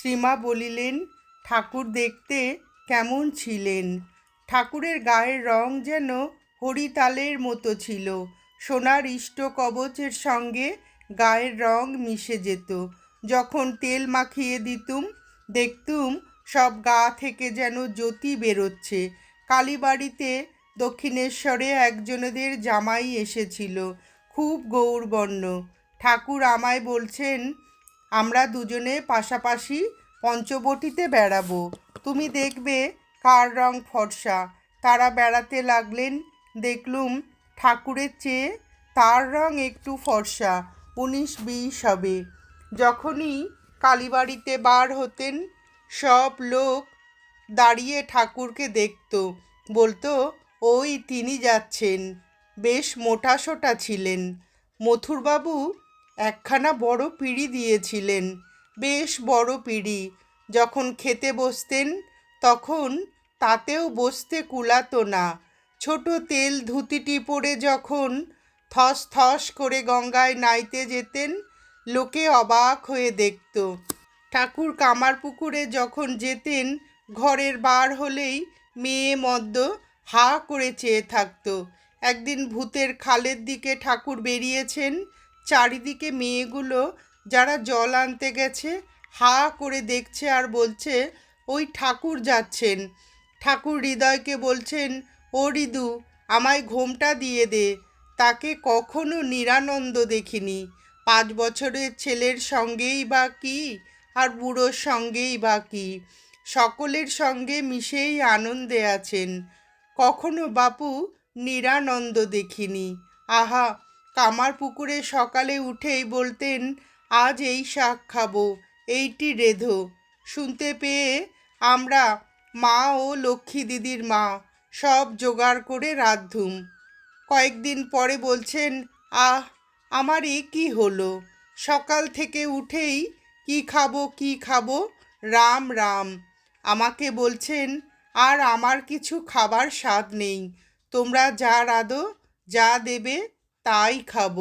শ্রীমা বলিলেন, ঠাকুর দেখতে কেমন ছিলেন? ঠাকুরের গায়ের রং যেন হরিতালের মতো ছিল। সোনার ইষ্ট কবচের সঙ্গে গায়ের রং মিশে যেত। যখন তেল মাখিয়ে দিতুম, দেখতুম সব গা থেকে যেন জ্যোতি বেরোচ্ছে। কালীবাড়িতে দক্ষিণেশ্বরে একজনদের জামাই এসেছিল, খুব গৌরবর্ণ। ঠাকুর আমায় বলছেন আমরা দুজনে পাশাপাশি পঞ্চবটিতে বেড়াবো। তুমি দেখবে কার রং ফর্সা। তারা বেড়াতে লাগলেন, দেখলুম ঠাকুরের চেয়ে তার রং একটু ফর্সা, উনিশ বিশ হবে। যখনই কালীবাড়িতে বার হতেন, সব লোক দাঁড়িয়ে ঠাকুরকে দেখত। বলতো, ওই তিনি যাচ্ছেন। বেশ মোটা সোটা ছিলেন। মথুরবাবু একখানা বড় পিঁড়ি দিয়েছিলেন, বেশ বড় পিঁড়ি। যখন খেতে বসতেন, তখন তাতেও বসতে কুলাতো না। ছোট তেল ধুতিটি পরে যখন থস থস করে গঙ্গায় নাইতে যেতেন, লোকে অবাক হয়ে দেখত। ঠাকুর কামার পুকুরে যখন যেতেন, ঘরের বার হলেই মেয়ে মদ্য হা করে চেয়ে থাকতো। একদিন ভূতের খালের দিকে ঠাকুর বেরিয়েছেন চারিদিকে মেয়েগুলো যারা জল আনতে গেছে, হা করে দেখছে আর বলছে, ওই ঠাকুর যাচ্ছেন। ঠাকুর হৃদয়কে বলছেন, ও হৃদু আমায় ঘোমটা দিয়ে দে। তাকে কখনো নিরানন্দ দেখিনি। পাঁচ বছরের ছেলের সঙ্গেই বা কি, আর বুড়োর সঙ্গেই বা কি। সকলের সঙ্গে মিশেই আনন্দে আছেন। কখনো বাপু নিরানন্দ দেখিনি। আহা কামার পুকুরে সকালে উঠেই বলতেন, আজ এই শাক খাব, এইটি রেধো। শুনতে পেয়ে আমরা মা ও লক্ষ্মী দিদির মা সব জোগাড় করে রাঁধুম কয়েকদিন পরে বলছেন, আহ, আমার এ কি হলো? সকাল থেকে উঠেই কি খাব কি খাব? রাম রাম। আমাকে বলছেন, আর আমার কিছু খাবার স্বাদ নেই। তোমরা যা রাঁধো, যা দেবে তাই খাব।